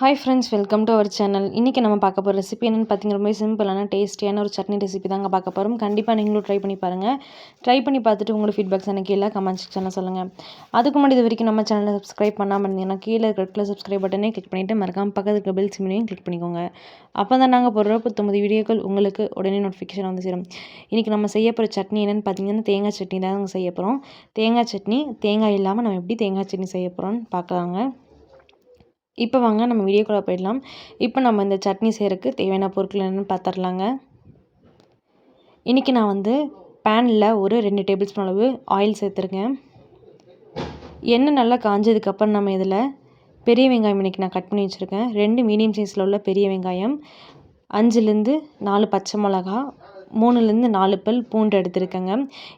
Hi friends welcome to our channel இன்றைக்கி நம்ம பார்க்க போகிற ரெசிபி என்னென்னு பார்த்திங்க ரொம்ப சிம்பிளான டேஸ்டியான ஒரு சட்னி ரெசிபி தாங்க பார்க்க போகிறோம் கண்டிப்பாக நீங்களும் ட்ரை பண்ணி பாருங்கள் ட்ரை பண்ணி பார்த்துட்டு உங்களோட ஃபீட்பேக்ஸ் எனக்கு கீழே கமெண்ட் செக்ஷனில் சொல்லுங்கள் அதுக்கு முன்னாடி இது வரைக்கும் நம்ம சேனலை சப்ஸ்கிரைப் பண்ணாமல் இருந்தீங்கன்னா கீழே இருக்கிற சப்ஸ்கிரைப் பட்டனே கிளிக் பண்ணிவிட்டு மறக்காமல் பக்கத்து இருக்க பெல் சிம்லையும் கிளிக் பண்ணிக்கோங்க. அப்போ தான் நாங்கள் போடுற புத்தொம்பது வீடியோக்கள் உங்களுக்கு உடனே நோட்டிஃபிகேஷன் வந்து சேரும். இன்றைக்கி நம்ம செய்ய போகிற சட்னி என்னென்னு பார்த்தீங்கன்னா தேங்காய் சட்னி தான் நாங்கள் செய்ய போகிறோம் தேங்காய் சட்னி தேங்காய் இல்லாமல் நம்ம எப்படி தேங்காய் சட்னி செய்ய போகிறோம்னு பார்க்கலாங்க. இப்போ வாங்க நம்ம வீடியோக்குள்ளே போயிடலாம். இப்போ நம்ம இந்த சட்னி செய்கிறதுக்கு தேவையான பொருட்கள் என்னென்னு பார்த்துடலாங்க. இன்றைக்கி நான் வந்து பேனில் ஒரு ரெண்டு டேபிள் ஸ்பூன் அளவு ஆயில் சேர்த்துருக்கேன். எண்ணெய் நல்லா காஞ்சதுக்கப்புறம் நம்ம இதில் பெரிய வெங்காயம் இன்றைக்கி நான் கட் பண்ணி வச்சுருக்கேன். ரெண்டு மீடியம் சைஸில் உள்ள பெரிய வெங்காயம் அஞ்சுலேருந்து நாலு பச்சை மிளகா மூணுலேருந்து நாலு பல் பூண்டு எடுத்துருக்கேங்க.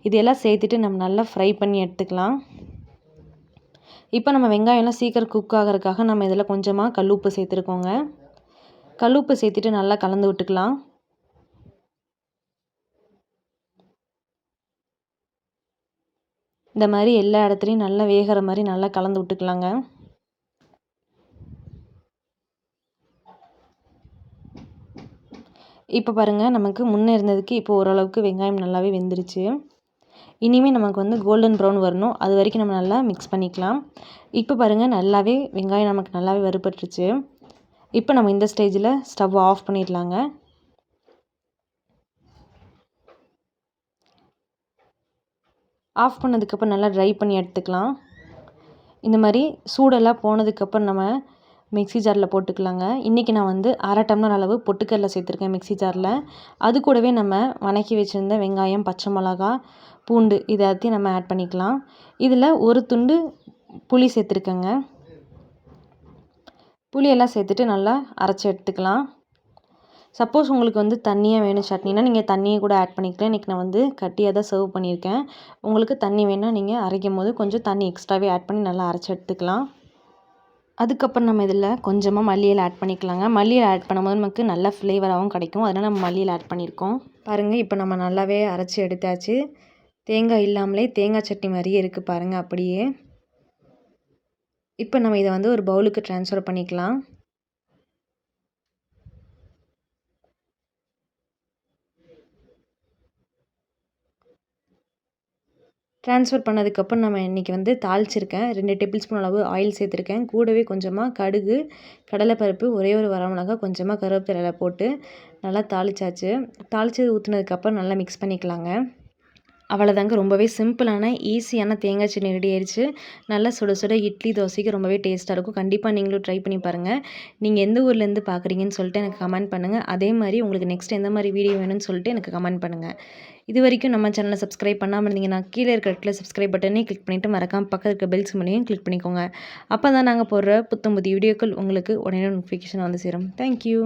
இதெல்லாம் சேர்த்துட்டு நம்ம நல்லா ஃப்ரை பண்ணி எடுத்துக்கலாம். இப்போ நம்ம வெங்காயம்லாம் சீக்கிரம் குக் ஆகிறதுக்காக நம்ம இதில் கொஞ்சமாக கல் உப்பு சேர்த்துருக்கோங்க. கல் உப்பு சேர்த்துட்டு நல்லா கலந்து விட்டுக்கலாம். இந்த மாதிரி எல்லா இடத்துலையும் நல்லா வேகிற மாதிரி நல்லா கலந்து விட்டுக்கலாங்க. இப்போ பாருங்கள் நமக்கு முன்னே இருந்ததுக்கு இப்போ ஓரளவுக்கு வெங்காயம் நல்லாவே வெந்துருச்சு. இனிமேல் நமக்கு வந்து கோல்டன் ப்ரௌன் வரணும். அது வரைக்கும் நம்ம நல்லா மிக்ஸ் பண்ணிக்கலாம். இப்போ பாருங்கள் நல்லாவே வெங்காயம் நமக்கு நல்லாவே வறுபட்டுருச்சு. இப்போ நம்ம இந்த ஸ்டேஜில் ஸ்டவ் ஆஃப் பண்ணிடலாங்க. ஆஃப் பண்ணதுக்கப்புறம் நல்லா ட்ரை பண்ணி எடுத்துக்கலாம். இந்த மாதிரி சூடெல்லாம் போனதுக்கப்புறம் நம்ம மிக்ஸி ஜாரில் போட்டுக்கலாங்க. இன்றைக்கி நான் வந்து அரை டம்ளர் அளவு பொட்டுக்கடலை சேர்த்துருக்கேன் மிக்ஸி ஜாரில். அது கூடவே நம்ம வணக்கி வச்சுருந்த வெங்காயம் பச்சை மிளகா பூண்டு இதை எல்லாத்தையும் நம்ம ஆட் பண்ணிக்கலாம். இதில் ஒரு துண்டு புளி சேர்த்துருக்கேங்க. புளியெல்லாம் சேர்த்துட்டு நல்லா அரைச்சி எடுத்துக்கலாம். சப்போஸ் உங்களுக்கு வந்து தண்ணியாக வேணும் சட்னினா நீங்கள் தண்ணியை கூட ஆட் பண்ணிக்கலாம். இன்றைக்கி நான் வந்து கட்டியாக தான் சர்வ் பண்ணியிருக்கேன். உங்களுக்கு தண்ணி வேணால் நீங்கள் அரைக்கும் போது கொஞ்சம் தண்ணி எக்ஸ்ட்ராவே ஆட் பண்ணி நல்லா அரைச்சி எடுத்துக்கலாம். அதுக்கப்புறம் நம்ம இதில் கொஞ்சமாக மல்லியில் ஆட் பண்ணிக்கலாங்க. மல்லியில் ஆட் பண்ணும்போது நமக்கு நல்ல ஃப்ளேவராகவும் கிடைக்கும். அதனால் நம்ம மல்லியில் ஆட் பண்ணியிருக்கோம். பாருங்கள் இப்போ நம்ம நல்லாவே அரைச்சி எடுத்தாச்சு. தேங்காய் இல்லாமலே தேங்காய் சட்னி மாதிரியே இருக்குது பாருங்கள் அப்படியே. இப்போ நம்ம இதை வந்து ஒரு பவுலுக்கு ட்ரான்ஸ்ஃபர் பண்ணிக்கலாம். ட்ரான்ஸ்ஃபர் பண்ணதுக்கப்புறம் நம்ம இன்றைக்கி வந்து தாளிச்சிருக்கேன். ரெண்டு டேபிள் ஸ்பூன் அளவு ஆயில் சேர்த்துருக்கேன். கூடவே கொஞ்சமாக கடுகு கடலைப்பருப்பு ஒரே ஒரு வரமிளகா கொஞ்சமாக கருவேப்பிலை போட்டு நல்லா தாளிச்சாச்சு. தாளித்து ஊற்றுனதுக்கப்புறம் நல்லா மிக்ஸ் பண்ணிக்கலாங்க. அவ்வளோதாங்க ரொம்பவே சிம்பிளான ஈஸியான தேங்காய் சட்னி ரெடி ஆயிடுச்சு. நல்லா சுட சுட இட்லி தோசைக்கு ரொம்பவே டேஸ்ட்டாக இருக்கும். கண்டிப்பாக நீங்களும் ட்ரை பண்ணி பாருங்கள் நீங்கள் எந்த ஊர்லேருந்து பார்க்குறீங்கன்னு சொல்லிட்டு எனக்கு கமெண்ட் பண்ணுங்கள் அதே மாதிரி உங்களுக்கு நெக்ஸ்ட் எந்த மாதிரி வீடியோ வேணும்னு சொல்லிட்டு எனக்கு கமெண்ட் பண்ணுங்கள் இது வரைக்கும் நம்ம சேனலை சப்ஸ்கிரைப் பண்ணாமல் இருந்தீங்கன்னா கீழே இருக்கிற இடத்துல சப்ஸ்கிரைப் பட்டனே கிளிக் பண்ணிவிட்டு மறக்காமல் பக்கத்தில் இருக்க பெல்ஸ் மணியும் கிளிக் பண்ணிக்கோங்க. அப்போ தான் நாங்கள் போடுற புத்தம் புதிய வீடியோக்கள் உங்களுக்கு உடனே நோட்டிஃபிகேஷன் வந்து சேரும். தேங்க்யூ